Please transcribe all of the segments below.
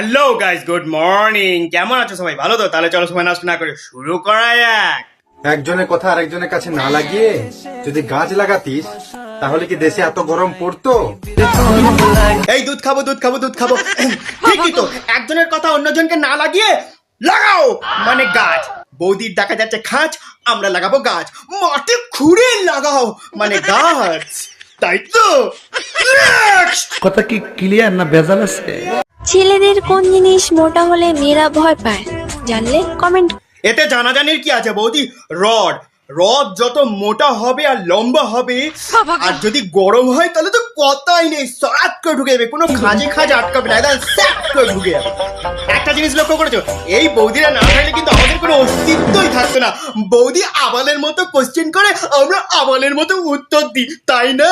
Hello guys good morning কেমন আছো সবাই? ভালো তো? তাহলে চলো সময় নষ্ট না করে শুরু করা যাক। একজনের কথা আরেকজনের কাছে না লাগিয়ে যদি গাছ লাগাতিস তাহলে কি দেশে এত গরম পড়তো? এই দুধ খাব দুধ খাব দুধ খাব। ঠিকই তো। একজনের কথা অন্যজনকে না লাগিয়ে লাগাও। মানে গাছ। বৌদির দেখা যাচ্ছে খাঁচ আমরা লাগাবো গাছ। মাটি খুঁড়ে লাগাও। মানে গাছ। তাই তো? কথা কি ক্লিয়ার না ভেজাল আছে? ছেলেদের কোন জিনিস মোটা হলে মেয়েরা ভয় পায়? জানলে কমেন্ট এতে জানাজানির কি আছে বৌদি? রড। রড যত মোটা হবে আর লম্বা হবে আর যদি গরম হয় তাহলে তো কথাই নেই। সরাত করে ঢুকে যাবে। কোনো খাঁজে খাঁজে আটকাবে না। একদম স্যাট করে ঢুকে যাবে। একটা জিনিস লক্ষ্য করেছ? এই বৌদিরা না থাকলে কিন্তু আমাদের কোনো অস্তিত্বই থাকতো না। বৌদি আবালের মতো কোশ্চেন করে আমরা আবালের মতো উত্তর দিই। তাই না!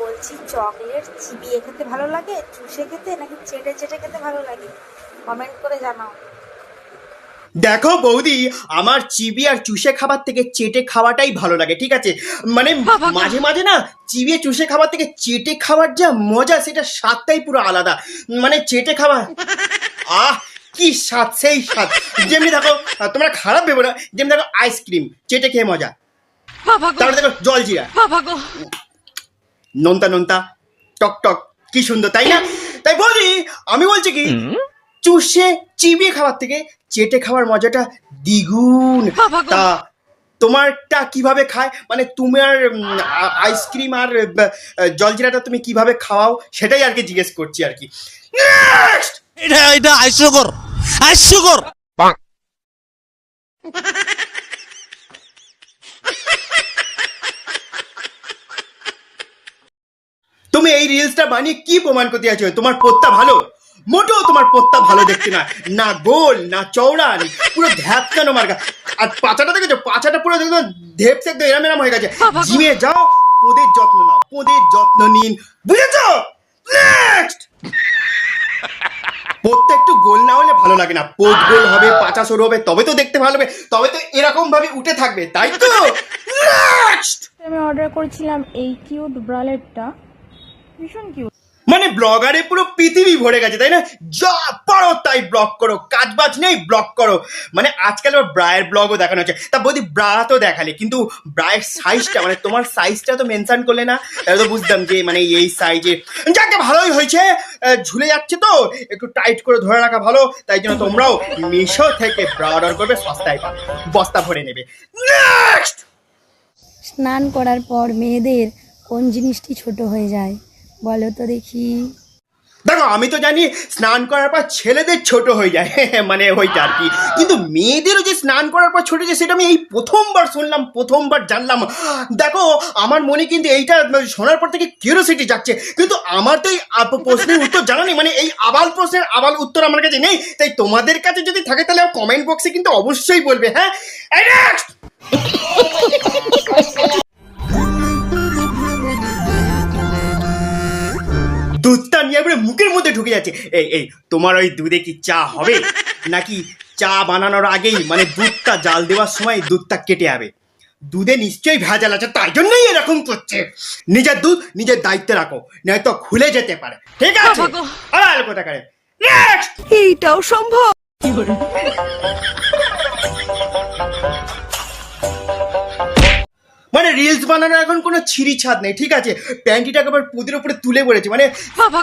বলছি চকলেট চিবিয়ে খেতে ভালো লাগে চুষে খেতে নাকি চেটে চেটে খেতে ভালো লাগে? কমেন্ট করে জানাও। দেখো বৌদি আমার চিবি আর চুষে খাবার থেকে চেটে খাওয়াটাই ভালো লাগে ঠিক আছে? মানে মাঝে মাঝে না চিবিয়ে চুষে খাবার থেকে চেটে খাওয়ার যা মজা সেটা স্বাদটাই পুরো আলাদা। মানে চেটে খাওয়া আহ কি স্বাদ সেই স্বাদ। যেমনি দেখো তোমরা খারাপ ভেবো না যেমনি দেখো আইসক্রিম চেটে খেয়ে মজা। তারপরে দেখো জল জিরা নোনতা নোনতা টক টক কি সুন্দর তাই না? তাই বলি আমি বলছি কি চুষে চিবিয়ে খাবার থেকে চেটে খাওয়ার মজাটা দ্বিগুণ। তা তোমারটা কীভাবে খায়? মানে তোমার উম, আ- আইসক্রিম আর জলজিরাটা তুমি কীভাবে খাওয়াও? সেটাই আর কি জিজ্ঞেস করছি আর কি! এটা এটা হাস্যকর হাস্যকর তুমি এই রিলসটা বানিয়ে কি প্রমাণ করতে আছো তোমার পোত্তা ভালো? মোটেও তোমার পোত্তা ভালো দেখতে না। না গোল না চওড়া নি, পুরো ধ্যাপকানো মার্কা? আর পাচাটা দেখেছ? পাচাটা পুরো দেখো ধেপসে একদম এরাম এরাম হয়ে গেছে। জিমে যাও পোদের যত্ন নাও পোদের যত্ন নিন। বুঝেছ? নেক্সট পোদটা একটু গোল না হলে ভালো লাগে না। পোদ গোল হবে পাচা সরু হবে তবে তো দেখতে ভালো হবে তবে তো এরকম ভাবে উঠে থাকবে তাই তো? নেক্সট আমি অর্ডার করেছিলাম এই কিউট ব্রালেটটা ভীষণ কিউট মানে ব্লগারে পুরো পৃথিবী ভরে গেছে তাই না? যা পারো তাই ব্লগ করো কাজ বাজ নেই ব্লগ করো। মানে আজকাল আবার ব্রায়ের ব্লগও দেখানো হচ্ছে। তা বৌদি ব্রা তো দেখালে কিন্তু ব্রায়ের সাইজটা মানে তোমার সাইজটা তো মেনশন করলে না? তাহলে তো বুঝতাম যে মানে এই সাইজে যাকে ভালোই হয়েছে। আহ, ঝুলে যাচ্ছে তো। একটু টাইট করে ধরে রাখা ভালো। তাই জন্য তোমরাও মিশো থেকে ব্রা অর্ডার করবে সস্তায় পাবে। বস্তা ভরে নেবে। নেক্সট স্নান করার পর মেয়েদের কোন জিনিসটি ছোট হয়ে যায়? বলো তো দেখি। দেখো আমি তো জানি স্নান করার পর ছেলেদের ছোট হয়ে যায়। মানে ওইটা আর কি। কিন্তু মেয়েদেরও যে স্নান করার পর ছোট যায় সেটা আমি এই প্রথমবার শুনলাম প্রথমবার জানলাম। দেখো আমার মনে কিন্তু এইটা শোনার পর থেকে কিউরিয়াসিটি যাচ্ছে কিন্তু আমার তো এই প্রশ্নের উত্তর জানা নেই। মানে এই আবাল প্রশ্নের আবাল উত্তর আমার কাছে নেই। তাই তোমাদের কাছে যদি থাকে তাহলে কমেন্ট বক্সে কিন্তু অবশ্যই বলবে হ্যাঁ? একবারে মুখের মধ্যে ঢুকে যাচ্ছে। এই এই তোমার ওই দুধে কি চা হবে? নাকি চা বানানোর আগেই মানে দুধটা জাল দেওয়ার সময় দুধটা কেটে যাবে? দুধে নিশ্চয়ই ভেজাল আছে তাই জন্যই এরকম করছে। নিজের দুধ নিজের দায়িত্বে রাখো নয়তো খুলে যেতে পারে। ঠিক আছে? আর কথা কারে নেক্সট এইটাও সম্ভব। মানে রিলস বানানোর এখন কোনো ছিঁড়ি ছাদ নেই ঠিক আছে? প্যান্টিটাকে আবার পুদের উপরে তুলে পড়েছে মানে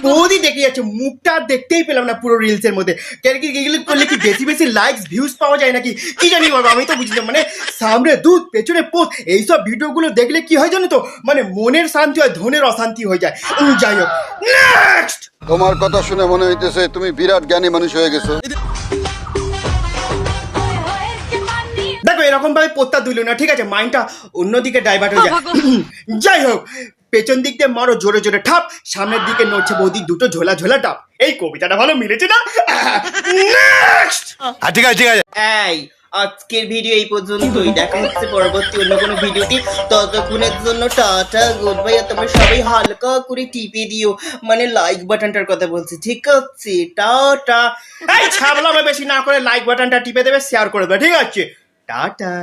পুদি দেখে যাচ্ছে মুখটা দেখতেই পেলাম না পুরো রিলসের মধ্যে। কেন কি এগুলো করলে কি বেশি বেশি লাইকস ভিউজ পাওয়া যায় নাকি? কি জানি বাবা আমি তো বুঝলাম মানে সামনে দুধ পেছনে পোস্ট এইসব ভিডিওগুলো দেখলে কি হয় জানো তো? মানে মনের শান্তি হয় ধনের অশান্তি হয়ে যায়। যাই হোক। নেক্সট তোমার কথা শুনে মনে হইতেছে তুমি বিরাট জ্ঞানী মানুষ হয়ে গেছো। পোত্তা দিল না ঠিক আছে? মাইন্ডটা অন্যদিকে ডাইভার্ট হয়ে যায়। যাই হোক পেছন দিক দিয়ে মারো জোরে জোরে ঠাপ সামনের দিকে নড়ছে বৌদি দুটো ঝোলা ঝোলা টাপ এই কবিতাটা ভালো মিলেছে না? নেক্সট হ্যাঁ, ঠিক আছে ঠিক আছে। এই আজকের ভিডিও এই পর্যন্তই। দেখা হচ্ছে পরবর্তী অন্য কোনো ভিডিওতে ততক্ষণের জন্য টাটা গুড বাই আর তোমরা সবাই হালকা করে টিপে দিও। মানে লাইক বাটনটার কথা বলছি ঠিক আছে? টাটা। এই ছাবলামে বেশি না করে লাইক বাটনটা টিপে দেবে শেয়ার করে দেবে ঠিক আছে? টাটা।